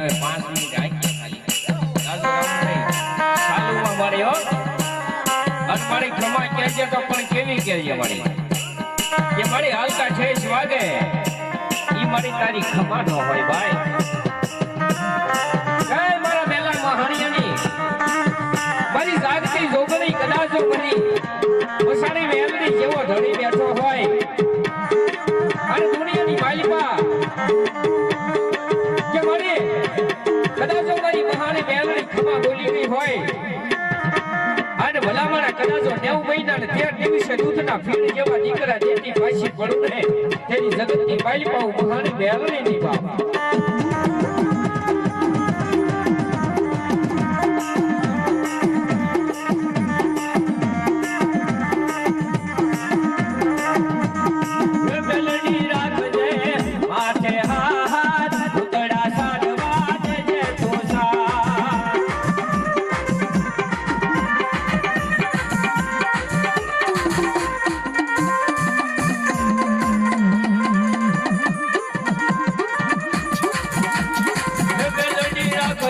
હવે પાંચ મિનિટ કેવી કહેજે મારી મારી હાલકા ઠેસ વાગે. ઈ મારી તારી ક્ષમા ન હોય ભાઈ. જય મારા બેલા મહાણિયાની મારી જાગતી જોગણી કદાચ ખમા હોય. અને ભલામણા કદાચો નેવું મહિના ને તેર દિવસે દૂધના ફીણ જેવા દીકરા જેની પાછી પડું ને તેની જગતની માલિકાઓ મહાની મેલની ની બાપ.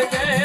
que